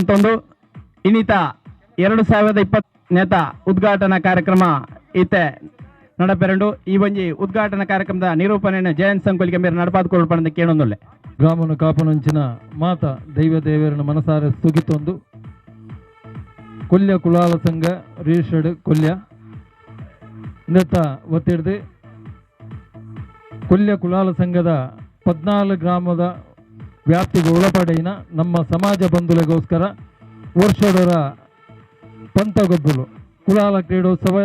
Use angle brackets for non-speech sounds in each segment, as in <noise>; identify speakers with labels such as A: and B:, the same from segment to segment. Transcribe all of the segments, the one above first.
A: ಮಂತೊಂದು ಇನ್ನಿತ ಎರಡು ಸಾವಿರದ ಇಪ್ಪತ್ ನೇತ ಉದ್ಘಾಟನಾ ಕಾರ್ಯಕ್ರಮ ಇತ್ತೆ. ನಡಪೆರಂಡು ಈ ಒಂಜಿ ಉದ್ಘಾಟನಾ ಕಾರ್ಯಕ್ರಮದ ನಿರೂಪಣೆಯನ್ನು ಜಯಂತ್ ಸಂಕುಲಿಗೆ ಮೇರೆ ನಡಪಾದುಕೊಳ್ಪಂದ ಕೇಳೊಂದುಲ್ಲೆ
B: ಗ್ರಾಮನ ಕಾಪನಂಚಿನ ಮಾತ ದೈವ ದೇವರನ್ನು ಮನಸಾರ ಸುಗಿತೊಂದು. ಕೊಲ್ಯ ಕುಲಾಲ ಸಂಘ ರಿಜಿಸ್ಟರ್ಡ್ ಕೊಲ್ಯ. ನೇತ ಒತ್ತಿಡ್ದು, ಕೊಲ್ಯ ಕುಲಾಲ ಸಂಘದ ಪದ್ನಾಲ್ಕು ಗ್ರಾಮದ ವ್ಯಾಪ್ತಿಗೆ ಒಳಪಡೆಯಿನ ನಮ್ಮ ಸಮಾಜ ಬಂಧುಗಳಿಗೋಸ್ಕರ ವರ್ಷದರ ಪಂತಗೊಬ್ಬಲು ಕುಲಾಲ ಕ್ರೀಡೋತ್ಸವ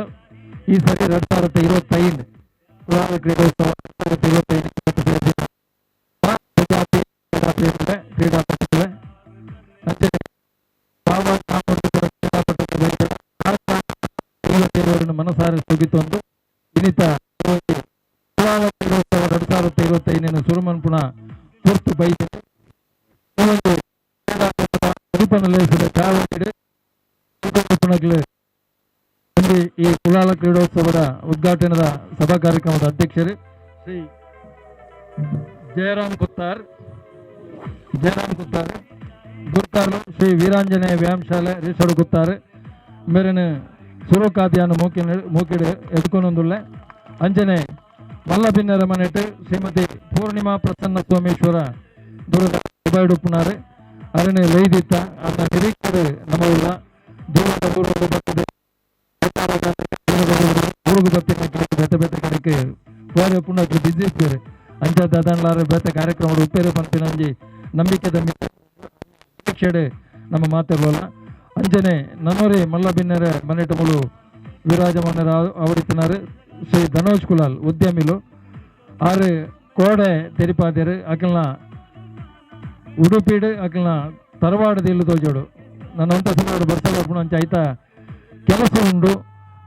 B: ಈ ಸರಿ ಎರಡು ಸಾವಿರದ ಇರುವತ್ತೈದು ಕುಲಾಲ ಕ್ರೀಡೋತ್ಸವ ಎರಡ್ ಸಾವಿರದ ಇರುವತ್ತೈದು ಕ್ರೀಡಾಪಟುಗಳೇ ಮನಸಾರೆ ಚಾವಣಿಡೆ ಪುಣಗಳು ಒಂದು ಈ ಕುಲಾಲ ಕ್ರೀಡೋತ್ಸವದ ಉದ್ಘಾಟನದ ಸಭಾ ಕಾರ್ಯಕ್ರಮದ ಅಧ್ಯಕ್ಷರು ಶ್ರೀ ಜಯರಾಮ್ ಕುತ್ತಾರ್. ಜಯರಾಮ್ ಕುತ್ತಾರ್. ಗುರ್ತಾರ್ಲು ಶ್ರೀ ವೀರಾಂಜನೇಯ ವ್ಯಾಯಾಮಶಾಲೆ ಶಾಲೆ ಗುತ್ತಾರ್ ಮೇರಿನ ಸುರುಕಾದಿಯನ್ನು ಮೂಕಿ ಮೂಕಿಡು ಎತ್ಕೊಂಡೊಂದುಳ್ಳೆ. ಅಂಜನೆ ಮಲ್ಲಭಿನ್ನರ ಮನೆಟ್ಟು ಶ್ರೀಮತಿ ಪೂರ್ಣಿಮಾ ಪ್ರಸನ್ನ ಸೋಮೇಶ್ವರ ದೂರದ ಉಪಯುಡುಪ್ಪುನಾರು ಅರಣ್ಯ ಲೈದಿತ್ತ ಅಂತ ನಿರೀಕ್ಷೆ ನಮ್ಮಲ್ಲ ದೂರದ ಊರುಗಳು ಬರ್ತದೆ. ಊರುಗು ಬರ್ತಕ್ಕಂಥ ಬೆತ್ತ ಬೆತ್ತ ಕಡೆಗೆ ಹೋರೆ ಪುಣ್ಯಕ್ಕೆ ಬಿಸಿ ಇರ್ತಾರೆ ಅಂಚ ದದಾನ್ಲಾರ ಬೆತ್ತ ಕಾರ್ಯಕ್ರಮ ಉಪ್ಪೇರೆ ಪಂಪಿನಂಜಿ ನಂಬಿಕೆದ ನಿರೀಕ್ಷೆಡೆ ನಮ್ಮ ಮಾತಿರಲ್ಲ ಅಂಜನೆ ನನ್ನೋರಿ ಮಲ್ಲಬಿನ್ನರ ವಿರಾಜ ವಿರಾಜಮಾನರ ಅವಡಿತಿನಾರು ಶ್ರೀ ಧನೋಜ್ ಕುಲಾಲ್ ಉದ್ಯಮಿಲು. ಆರು ಕೋಡೆ ತೆರಿಪಾದ್ಯರು ಅಕಲ್ನ ಉಡುಪಿಡು ತರವಾಡದ ಇಲ್ಲು ತೋಜೋಡು? ನನ್ನ ಅಂತ ಸುಮಾರು ಬರ್ಸಲ ಅಂಚ ಆಯ್ತಾ? ಕೆಲಸ ಉಂಡು.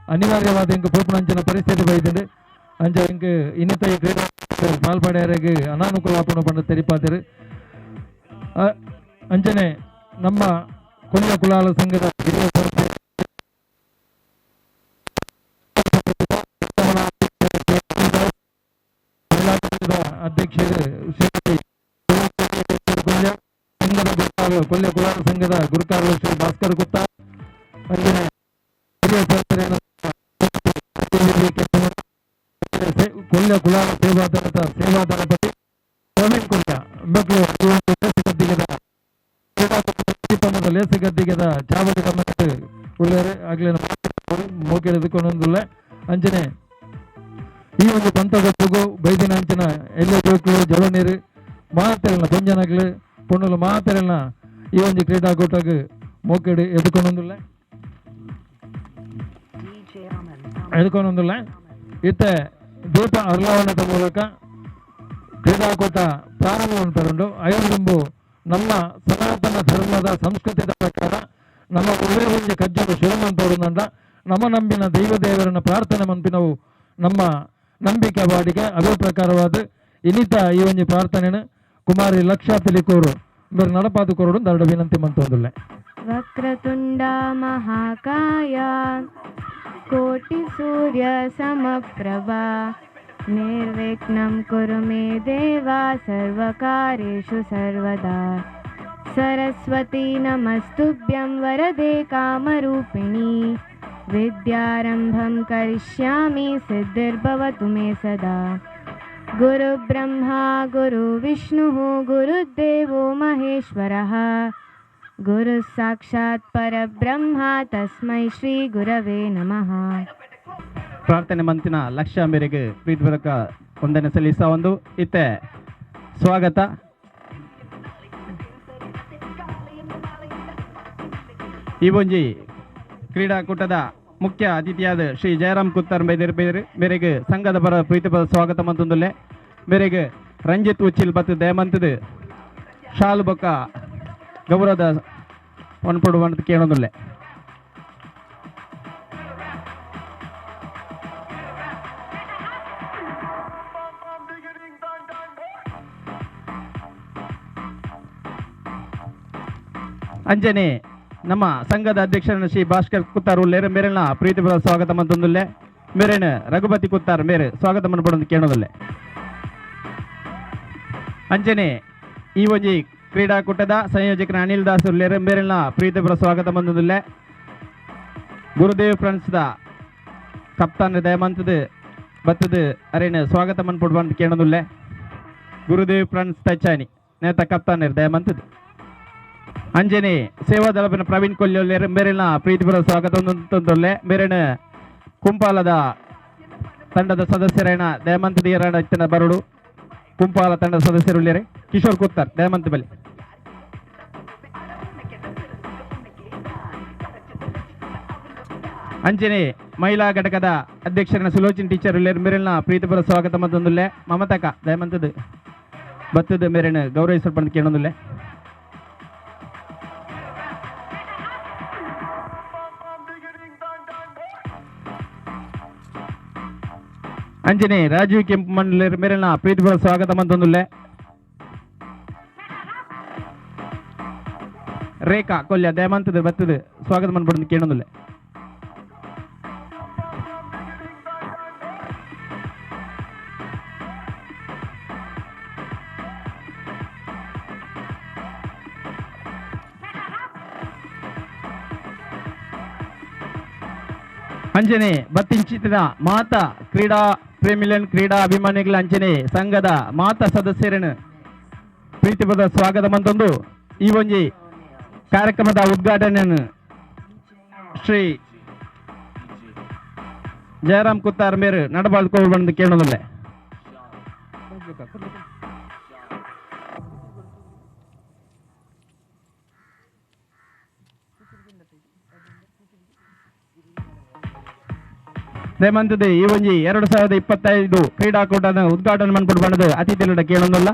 B: ಅನಿವಾರ್ಯವಾದ ಇಂಕ ಅಂಚಿನ ಪರಿಸ್ಥಿತಿ ಬೈದಿದೆ. ಅಂಚ ಇಂಕ ಇನ್ನಿತ ಕ್ರೀಡಾ ಪಾಲ್ಪಡೆಯರಿಗೆ ಅನಾನುಕೂಲ ಆಪಣ ಪಂಡ ತೆರಿಪಾತಿರು. ಅ- ಅಂಚನೆ ನಮ್ಮ ಕೊನೆಯ ಕುಲಾಲ ಸಂಘದ ಹಿರಿಯ ಸಂಸ್ಥೆ <laughs> ಅಧ್ಯಕ್ಷರು ಶ್ರೀಮತಿ ಗುರುಕಾರು ಕೊಲ್ಯ ಕುಲಾಲ ಸಂಘದ ಗುರುಕಾರು ಶ್ರೀ ಭಾಸ್ಕರ್ ಗುಪ್ತಾ ಅಂಜನೆ ಹಿರಿಯ ಸದಸ್ಯರಾದ ಸೇ- ಕೊಲ್ಯ ಕುಲಾಲ ಸೇವಾದಳದ ಸೇವಾದಳಪತಿ ಪ್ರವೀಣ್ ಈ ಒಂದು ಲೇಸಗದ್ದಿಗೆದ ಲೇಸಗದ್ದಿಗೆದ ಚಾವಡಿ ಗಮನಕ್ಕೆ ಉಳ್ಳರೆ ಆಗಲೇ ಮೋಕೆ ಎದುಕೊಂಡೊಂದಿಲ್ಲ ಅಂಚನೆ ಈ ಒಂದು ಪಂತಗೊಪ್ಪುಗು ಬೈದಿನ ಅಂಚಿನ ಎಲ್ಲ ಜೋಕ್ಲು ಜಲ ನೀರು ಮಾತೆರಲ್ನ ಪೊಂಜನಗಳು ಪೊಣ್ಣುಲು ಮಾತೆರಲ್ನ ಈ ಒಂದು ಕ್ರೀಡಾಕೂಟಕ್ಕೆ ಮೋಕೆಡು ಎದುಕೊಂಡೊಂದಿಲ್ಲ ಎದುಕೊಂಡೊಂದಿಲ್ಲ ಇತ್ತೆ ದೀಪ ಅರ್ಲಾವಣದ ಮೂಲಕ ಕ್ರೀಡಾಕೂಟ ಪ್ರಾರಂಭವನ್ನು ತಗೊಂಡು ಐವರಿಂಬು ನಮ್ಮ ಸನಾತನ ಧರ್ಮದ ಸಂಸ್ಕೃತಿಯ ಪ್ರಕಾರ ನಮ್ಮ ಉಳ್ಳೆ ಒಂಜಿ ಶಿವಮಂತವರು ನಂದ ನಮ್ಮ ನಂಬಿನ ದೈವ ದೇವರನ್ನ ಪ್ರಾರ್ಥನೆ ಮಂಪಿನವು ನಮ್ಮ ನಂಬಿಕೆ ಬಾಡಿಗೆ ಅದೇ ಪ್ರಕಾರವಾದ ಇನಿತ ಈ ಒಂದು ಪ್ರಾರ್ಥನೆಯನ್ನು ಕುಮಾರಿ ಲಕ್ಷ
C: वक्रतुण्डा महाकाया कोटिसूर्यसमप्रभा निर्विघ्नं कुरु मे देवा सर्वकारेषु सर्वदा सरस्वती नमस्तुभ्यं वरदे कामरूपिणी विद्यारम्भं करिष्यामि सिद्धिर्भवतु मे सदा गुरुब्रह्मा गुरुविष्णुः गुरुदेवो महेश्वरः गुरुः साक्षात् परब्रह्म तस्मै श्रीगुरवे नमः
A: ಪ್ರಾರ್ಥನೆ ಮಂತಿನ ಲಕ್ಷ್ಯ ಮೇರೆಗೆ ಪ್ರೀತಿಪೂರ್ವಕ ವಂದನೆ ಸಲ್ಲಿಸ ಒಂದು ಇತ್ತೆ ಸ್ವಾಗತ ಈ ಒಂಜಿ ಕ್ರೀಡಾಕೂಟದ ಮುಖ್ಯ ಅತಿಥಿಯಾದ ಶ್ರೀ ಜಯರಾಮ್ ಕುತ್ತಾರ್ ಬೈದಿರ್ ಬೈದರ್. ಮೇರೆಗೆ ಸಂಘದ ಪರ ಪ್ರೀತಿಪದ ಸ್ವಾಗತ ಮಂತೊಂದುಲ್ಲೆ. ಮೇರೆಗೆ ರಂಜಿತ್ ಉಚ್ಚಿಲ್ ಬತ್ತು ದಯಮಂತದ ಶಾಲು ಬೊಕ್ಕ ಗೌರವದ ಒನ್ಪಡು ಅಂತ ಕೇಳೋದುಲ್ಲೆ. ಅಂಜನೆ ನಮ್ಮ ಸಂಘದ ಅಧ್ಯಕ್ಷರನ್ನ ಶ್ರೀ ಭಾಸ್ಕರ್ ಕುತ್ತಾರ್ ಉಲ್ಲೇರ ಮೇರೆನ ಪ್ರೀತಿಪೂರ್ವ ಸ್ವಾಗತ ಮಂತೊಂದುಲ್ಲೆ ಮೇರೆನ ರಘುಪತಿ ಕುತ್ತಾರ್ ಮೇರೆ, ಸ್ವಾಗತ ಮನ್ಪಡೊಂದು ಕೇಳೋದಲ್ಲೆ. ಅಂಜನೆ ಈ ಒಂಜಿ ಕ್ರೀಡಾಕೂಟದ ಸಂಯೋಜಕರ ಅನಿಲ್ ದಾಸ್ ಮೇರಿನ ಪ್ರೀತಿಪರ ಸ್ವಾಗತ ಬಂದಿಲ್ಲ ಗುರುದೇವ್ ಫ್ರೆಂಡ್ಸ್ದ ಕಪ್ತಾನ್ ದಯಮಂತದ ಬತ್ತದ ಅರೇನು ಸ್ವಾಗತ ಮನ್ಪುಡ್ ಬಂದು ಕೇಳೋದಿಲ್ಲ. ಗುರುದೇವ್ ಫ್ರೆಂಡ್ಸ್ ತಚ್ಚಾನಿ ನೇತ ಕಪ್ತಾನ್ ದಯಮಂತದ. ಅಂಜನೆ, ಸೇವಾ ದಳಪಿನ ಪ್ರವೀಣ್ ಕೊಲ್ಲಿ ಮೇರಿನ ಪ್ರೀತಿಪರ ಸ್ವಾಗತ. ತಂದೊಲ್ಲೆ ಮೇರಿನ ಕುಂಪಾಲದ ತಂಡದ ಸದಸ್ಯರೇನ ದಯಮಂತ ದಿಯರಣ ಇತ್ತಿನ ಬರಡು. ಕುಂಪಾಲ ತಂಡದ ಸದಸ್ಯರು ಇಲ್ಲಿರಿ ಕಿಶೋರ್ ಕುರ್ತಾರ್ ದೇಮಂತ್ ಬಲಿ ಅಂಜನೆ, ಮಹಿಳಾ ಘಟಕದ ಅಧ್ಯಕ್ಷರನ್ನ ಸುಲೋಚನ್ ಟೀಚರ್ ಇಲ್ಲಿರು ಮೇರಿನ ಪ್ರೀತಿಪರ ಸ್ವಾಗತ ಮತ್ತೊಂದುಲ್ಲೆ. ಮಮತಕ ದಯಮಂತದ ಬತ್ತದ ಮೇರಿನ ಗೌರವಿಸಲ್ಪಂದು ಕೇಳೊಂದುಲ್ಲೆ. ಅಂಜನೆ ರಾಜೀವ್ ಕೆಂಪು ಮಂಡಲ ಮೇಲಿನ ಪ್ರೀತಿಪರ ಸ್ವಾಗತ ಮಂತೊಂದುಲ್ಲೆ ರೇಖಾ, ಕೊಲ್ಯ ದಯಮಂತದ ಬತ್ತದ ಸ್ವಾಗತ ಮಾಡ್ಬಿಡ್ದು ಕೇಳೊಂದುಲ್ಲೆ ಅಂಜನೆ ಬತ್ತಿಂಚಿತಿನ ಮಾತಾ, ಕ್ರೀಡಾ ಪ್ರೇಮಿಲನ್ ಕ್ರೀಡಾ ಅಭಿಮಾನಿಗಳ ಅಂಚನೆ ಸಂಘದ ಮಾತ ಸದಸ್ಯರನ್ನು ಪ್ರೀತಿಪದ ಸ್ವಾಗತ ಮಂತೊಂದು ಈ ಒಂಜಿ ಕಾರ್ಯಕ್ರಮದ ಉದ್ಘಾಟನೆಯನ್ನು ಶ್ರೀ ಜಯರಾಮ್ ಕುತ್ತಾರ್ ಮೇರು ನಡಬಾಳ್ಕೊಂಡು ಬಂದು ಕೇಳೋದಿಲ್ಲ ರೇಮಂತದೆ ಈ ಒಂಜಿ ಎರಡು ಸಾವಿರದ ಇಪ್ಪತ್ತೈದು ಕ್ರೀಡಾಕೂಟದ ಉದ್ಘಾಟನೆ ಮಾಡ್ಬಿಟ್ಟು ಬಂದದು. ಅತಿಥಿ ನಡ ಕೇಳೋದಲ್ಲ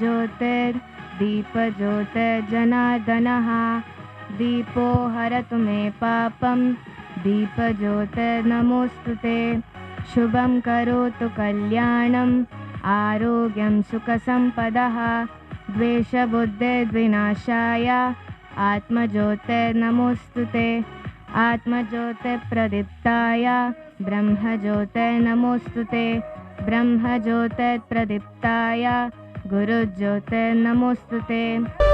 C: ಜ್ಯೋತಿರ್ ದೀಪ ಜ್ಯೋತಿರ್ ಜನಾರ್ದನ ದೀಪೋ ಹರ ತುಮೇ ಪಾಪಂ, ದೀಪ ಜ್ಯೋತಿರ್ ನಮೋಸ್ತುತೆ, ಶುಭಂ ಕರೋತು ಕಲ್ಯಾಣಂ, ಆರೋಗ್ಯಂ ಸುಖ ಸಂಪದ, ದ್ವೇಷ ಬುದ್ಧಿ ವಿನಾಶಾಯ ಆತ್ಮಜ್ಯೋತಿರ್ ನಮೋಸ್ತುತೆ. आत्मज्योतिप्रदीप्ताय ब्रह्मज्योतिर्नमोऽस्तु ते। ब्रह्मज्योतिप्रदीप्ताय गुरुज्योतिर्नमोऽस्तु ते।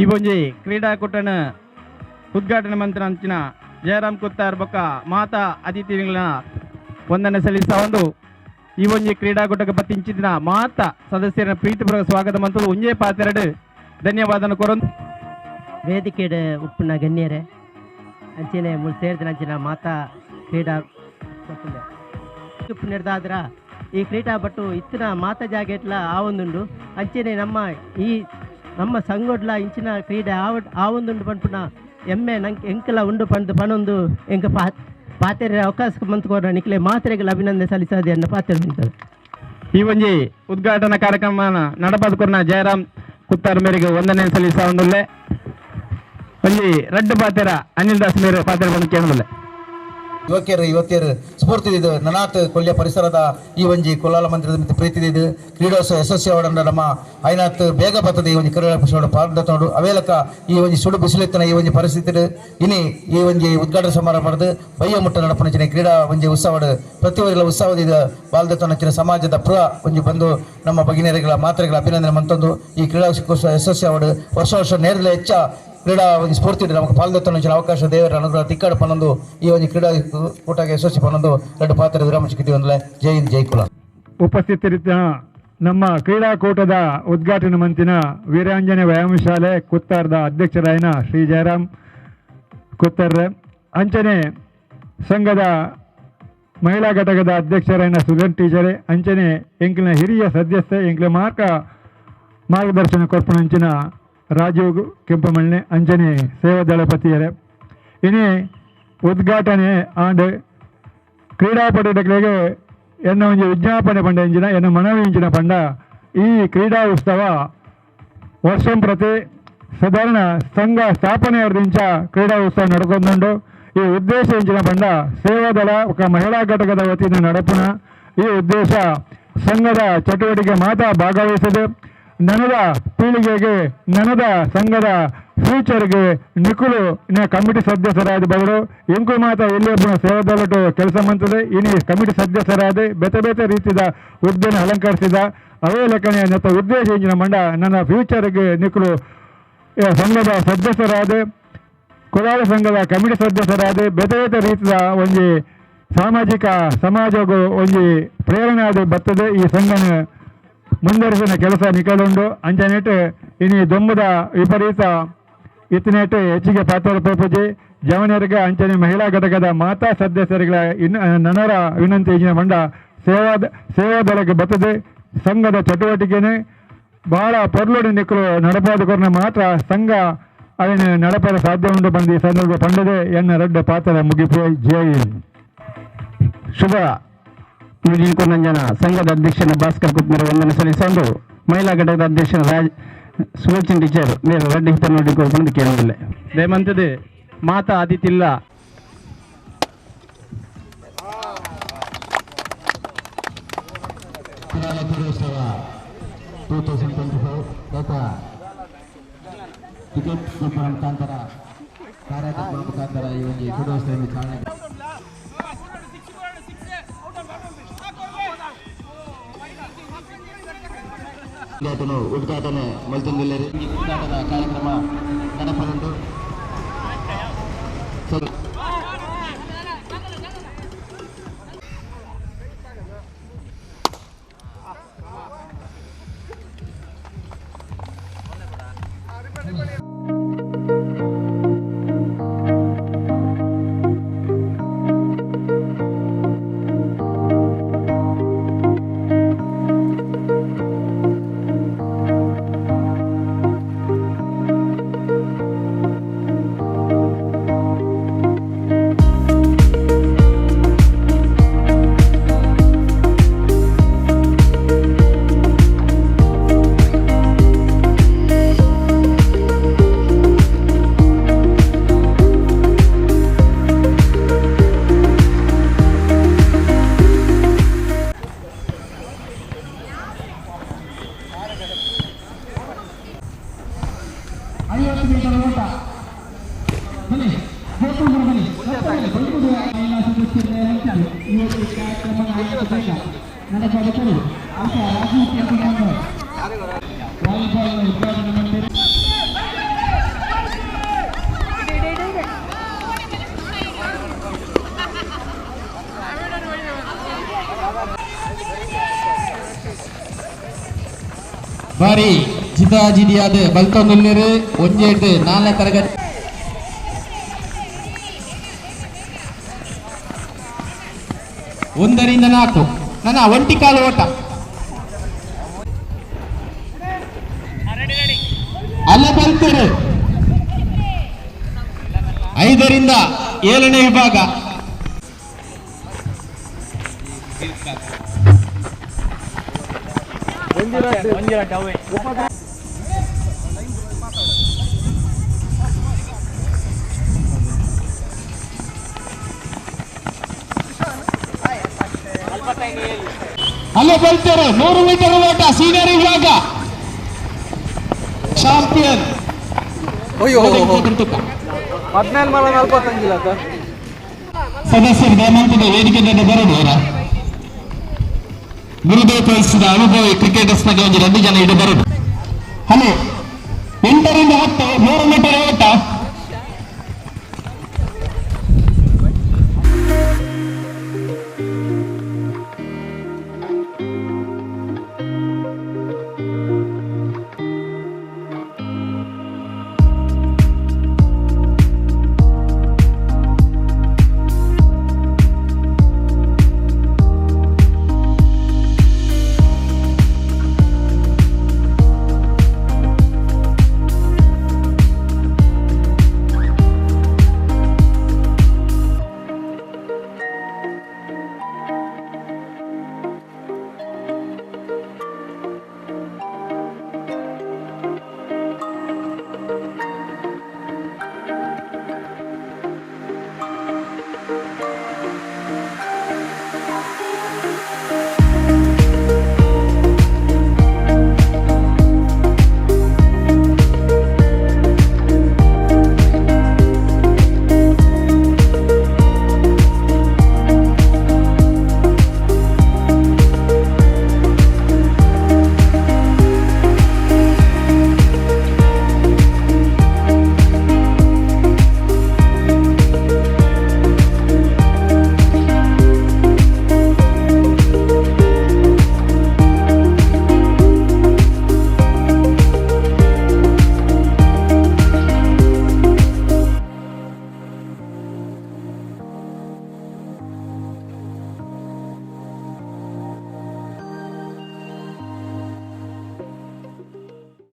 A: ಈ ಒಂಜಿ ಕ್ರೀಡಾಕೂಟನ ಉದ್ಘಾಟನೆ ಮಂತ್ರ ಅಂಚಿನ ಜಯರಾಮ್ ಕುತ್ತಾರ್ ಬೊಕ್ಕ ಮಾತಾ ಅತಿಥಿಗಳ ವಂದನೆ ಸಲ್ಲಿಸ್ತಾ ಒಂದು. ಈ ಒಂಜಿ ಕ್ರೀಡಾಕೂಟಕ್ಕೆ ಬತ್ತಿಂಚಿನ ಮಾತ ಸದಸ್ಯರ ಪ್ರೀತಿಪೂರ್ವಕ ಸ್ವಾಗತ ಮಂತ್ರ ಒಂಜೇ ಪಾತೆರಡು. ಧನ್ಯವಾದನ ಕೊರೊಂದು.
D: ವೇದಿಕೆಡ್ ಉಪ್ಪುನ ಗಣ್ಯರೇ ಅಂಚಿನ ಮುಳ್ ಸೇರಿದ ಅಂಚಿನ ಮಾತಾ ಕ್ರೀಡಾ ಉಪ್ಪು ನಿರ್ದಾದ್ರ ಈ ಕ್ರೀಡಾ ಬಟ್ಟು ಇತ್ತಿನ ಮಾತ ಜಾಗೆಟ್ಲ ಒಂದುಂಡು. ಅಂಚಿನ ನಮ್ಮ ಈ ನಮ್ಮ ಸಂಗೊಡ್ಲ ಇಂಚಿನ ಕ್ರೀಡೆ ಆವ ಆವೊಂದುಂಡು ಪಂಡ್ಪುನ ಎಮ್ಮೆ ನಂಗೆ ಎಂಕಲ ಉಂಡು ಪಂದು ಪಣೊಂದು ಎಂಕ ಪಾ ಪಾತೆರೆ ಅವಕಾಶ ಮಂತ್ಕೋರ ನಿಕ್ಲೆ ಮಾತ್ರೆಗಳ ಅಭಿನಂದನೆ ಸಲ್ಲಿಸದೆ ಅನ್ನ ಪಾತ್ರೆ ನಿಂತದೆ
A: ಈ ಒಂಜಿ ಉದ್ಘಾಟನಾ ಕಾರ್ಯಕ್ರಮ ನಡಬದುಕೊರ್ನ ಜಯರಾಮ್ ಕುತ್ತಾರ್ ಮೇರೆಗೆ ವಂದನೆ ಸಲ್ಲಿಸ ಒಂದುಲ್ಲೆ ಒಂಜಿ ರಡ್ಡು ಪಾತೆರ ಅನಿಲ್ ದಾಸ್ ಮೇರೆ ಪಾತ್ರೆ ಬಂದು ಕೇಳೋದಿಲ್ಲ
E: ಯುವಕಿಯರು, ಯುವತಿಯರು ಸ್ಫೂರ್ತಿದಿದ್ದು ನನಾತ್ ಕೊಲ್ಯ ಪರಿಸರದ ಈ ಒಂಜಿ ಕೊಲ್ಲಾಲ ಮಂದಿರದ ಮಿತ್ತ ಪ್ರೀತಿದಿದ್ದು ಕ್ರೀಡೋತ್ಸವ ಯಶಸ್ವಿ ಅವಡಂಡ ನಮ್ಮ ಐನಾತ್ ಬೇಗ ಬರ್ತದೆ ಈ ಒಂದು ಕ್ರೀಡಾ ಪುಷ್ಪ ಪಾಲ್ಗೊಳ್ಳು ಅವೇಲಕ ಈ ಒಂದು ಸುಡು ಬಿಸಿಲೆತ್ತಿನ ಈ ಒಂದು ಪರಿಸ್ಥಿತಿ ಇನಿ ಈ ಒಂದು ಉದ್ಘಾಟನಾ ಸಮಾರಂಭ ಮಾಡಿದು ಬಯ್ಯ ಮುಟ್ಟ ನಡಪನಚಿನ ಕ್ರೀಡಾ ಒಂಜಿ ಉತ್ಸವಡು ಪ್ರತಿಯೊಬ್ಬರಿಗಳ ಉತ್ಸವದ ಬಾಲ್ದತ್ತಿನ ಸಮಾಜದ ಪುರ ಒಂದು ಬಂದು ನಮ್ಮ ಭಗಿನಿಯರಿಗಳ ಮಾತ್ರೆಗಳ ಅಭಿನಂದನೆ ಮಂತೊಂದು ಈ ಕ್ರೀಡಾ ಯಶಸ್ವಿ ಅವಡು ವರ್ಷ ವರ್ಷ ನೇರಲೆ ಹೆಚ್ಚ ಕ್ರೀಡಾ ಒಂದು ಸ್ಫೂರ್ತಿ ಇದೆ ನಮಗೆ ಪಾಲ್ಗೊಳ್ಳುವ ಅವಕಾಶ, ದೇವರ ಅನುಗ್ರಹ, ತಿಕ್ಕಾಡು ಪನ್ನೊಂದು ಈ ಒಂದು ಕ್ರೀಡಾ ಕೂಟಕ್ಕೆ ಯಶಸ್ವಿ ಪನ್ನೊಂದು ಎರಡು ಪಾತ್ರ ವಿರಾಮ ಸಿಕ್ಕಿದ್ದೀವಿ ಅಂದ್ರೆ ಜೈ ಹಿಂದ್, ಜೈ ಕುಲ.
F: ಉಪಸ್ಥಿತರಿದ್ದ ನಮ್ಮ ಕ್ರೀಡಾಕೂಟದ ಉದ್ಘಾಟನೆ ಮಂತಿನ ವೀರಾಂಜನೆ ವ್ಯಾಯಾಮ ಶಾಲೆ ಕುತ್ತಾರದ ಅಧ್ಯಕ್ಷರಾಯನ ಶ್ರೀ ಜಯರಾಮ್ ಕುತ್ತರ್ ಅಂಚನೆ ಸಂಘದ ಮಹಿಳಾ ಘಟಕದ ಅಧ್ಯಕ್ಷರಾಯನ ಸುಧನ್ ಟೀಚರೆ, ಅಂಚನೆ ಎಂಕಿನ ಹಿರಿಯ ಸದಸ್ಯ ಎಂಕ್ಲ ಮಾರ್ಕ ಮಾರ್ಗದರ್ಶನ ಕೊರ್ಪಣಂಚಿನ ರಾಜೀವ್ ಕೆಂಪಮಣ್ಣೆ ಅಂಜನೆ ಸೇವಾ ದಳಪತಿಯರೇ. ಇನಿ ಉದ್ಘಾಟನೆ ಆಂಡ್ ಕ್ರೀಡಾಪಟುಗಳಿಗೆ ಎನ್ನ ಒಂದು ವಿಜ್ಞಾಪನೆ ಪಂಡ ಇಂಚಿನ ಎನ್ನ ಮನವಿ ಪಂಡ ಈ ಕ್ರೀಡಾ ಉತ್ಸವ ವರ್ಷಂ ಪ್ರತಿ ಸಾಧಾರಣ ಸಂಘ ಸ್ಥಾಪನೆ ದಿಂಚ ಕ್ರೀಡಾ ಉತ್ಸವ ನಡ್ಕೊಂಡುಂಡು ಈ ಉದ್ದೇಶ ಇಂಚಿನ ಪಂಡ ಸೇವಾದಳ ಒಕ್ಕ ಮಹಿಳಾ ಘಟಕದ ವತಿಯಿಂದ ನಡಪುನ ಈ ಉದ್ದೇಶ ಸಂಘದ ಚಟುವಟಿಕೆ ಮಾತ್ರ ಭಾಗವಹಿಸದೆ. ನನದ ಪೀಳಿಗೆಗೆ ನನದ ಸಂಘದ ಫ್ಯೂಚರ್ಗೆ ನಿಖುಲು ಕಮಿಟಿ ಸದಸ್ಯರಾದ ಬದಲು ಇಂಕು ಮಾತ ಎಲ್ಲಿಯೊಬ್ಬನ ಸೇವೆದಲ್ಲಟ್ಟು ಕೆಲಸ ಮಂತದೆ ಇನಿ ಕಮಿಟಿ ಸದಸ್ಯರಾದ ಬೇತೆ ಬೇತೆ ರೀತಿಯ ಹುದ್ದೆಯನ್ನು ಅಲಂಕರಿಸಿದ. ಅವೇ ಲೆಕ್ಕನೆ ನೆತ್ತ ಉದ್ದೇಶ ಇಂಜಿನ ಮಂಡ ನನ್ನ ಫ್ಯೂಚರ್ಗೆ ನಿಖುಲು ಸಂಘದ ಸದಸ್ಯರಾದ ಕುಲಾಲ ಸಂಘದ ಕಮಿಟಿ ಸದಸ್ಯರಾದ ಬೇತೆ ಬೇತೆ ರೀತಿಯ ಒಂಜಿ ಸಾಮಾಜಿಕ ಸಮಾಜಗೂ ಒಂಜಿ ಪ್ರೇರಣೆ ಆದ ಬರ್ತದೆ. ಈ ಸಂಘನ ಮುಂದುವರಿಸಿನ ಕೆಲಸ ನಿಕಲುಂಡು ಅಂಚನೆಟ್ ಇನಿ ದೊಂಬದ ವಿಪರೀತ ಇತ್ತಿನೆಟ್ ಹೆಚ್ಚಿಗೆ ಪಾತ್ರ ಪೂಜೆ ಜವನರಿಗೆ ಅಂಚನೆ ಮಹಿಳಾ ಘಟಕದ ಮಾತಾ ಸದಸ್ಯರುಗಳ ಇನ್ ನನರ ವಿನಂತಿ ಈಗಿನ ಮಂಡ ಸೇವಾ ಸೇವಾದಳಕ್ಕೆ ಬತ್ತದೆ ಸಂಘದ ಚಟುವಟಿಕೆನೆ ಬಹಳ ಪೊರ್ಲುಡಿ ನಿಕ್ಕಲು ನಡಪಾದಕರನ್ನ ಮಾತ್ರ ಸಂಘ ಅದನ್ನು ನಡಪದ ಸಾಧ್ಯ ಉಂಟು ಬಂದು ಈ ಸಂದರ್ಭ ಪಂಡದೆ ಎನ್ನ ರಡ್ಡ ಪಾತ್ರ ಮುಗಿಪು ಜೈ ಹಿಂದ್.
A: ಕೊಂಡಂಜನ ಸಂಘದ ಅಧ್ಯಕ್ಷನ ಭಾಸ್ಕರ್ ಕುತ್ಮರ ವಂದನೆ ಸಲ್ಲಿಸಂದು ಮಹಿಳಾ ಘಟಕದ ಅಧ್ಯಕ್ಷನ ರಾಜ್ ಸುಲೋಚನ್ ಟೀಚರ್ ಮೇಲೆ ರಡ್ಡಿ ಹಿತ ನೋಡಿಕೊಂಡು ಕೇಳುವುದಿಲ್ಲ. ದಯಮಂತದೆ ಮಾತಾ ಆದಿತಿಲ್ಲ.
E: ಕುಲಾಲ ಕ್ರೀಡೋತ್ಸವ ಟೂ ತೌಸಂಡ್ ಟ್ವೆಂಟಿ ಫೈವ್ ಗತ ಟಿಕೆಟ್ ಮುಖಾಂತರ ಕಾರ್ಯಕ್ರಮ ಮುಖಾಂತರ ಈ ಒಂದು ಚಾಲನೆ. ಉದ್ಘಾಟನೆ ಉದ್ಘಾಟನೆ ಮಲ್ತಂದಿಲ್ಲರಿ ಈ ಉದ್ಘಾಟನಾ ಕಾರ್ಯಕ್ರಮ ನಡೆಪನುಂಟು ಸರಿ. ಐವತ್ತು
G: ಬಾರಿ ಜಿದಾಜಿದಿಯಾದ ಬಲ್ತೊಂದುಲ್ಲೇರು ಒಂಜೇಟ್ ನಾಲ್ನೇ ತರಗತಿ ಒಂದರಿಂದ ನಾಲ್ಕು ನನ್ನ ಒಂಟಿ ಕಾಲು ಓಟ ಅಲ್ಲ ಬರ್ತಾರೆ. ಐದರಿಂದ ಏಳನೇ ವಿಭಾಗ. ಅಲ್ಲ ಬರ್ತಾರೆ. ನೂರು ಮೀಟರ್ ಓಟ ಸೀನಿಯರ್ ವಿಭಾಗ. ಚಾಂಪಿಯನ್ ಹದಿನೇಳು ಮರ ನಲ್ವತ್ತಂಗಿಲ್ಲ ಸರ್ ಸದಸ್ಯರು ಧರ್ಮಾಂತದ ಗುರುದೇವ್ ತೋರಿಸಿದ ಅನುಭವಿ ಕ್ರಿಕೆಟರ್ಸ್ನಾಗೆ ಒಂದು ರದ್ದು ಜನ ಇಡು ಬರಬಹುದು ಹಲೋ ಎಂಟರಿಂದ ಹತ್ತು ಮೂರನೇ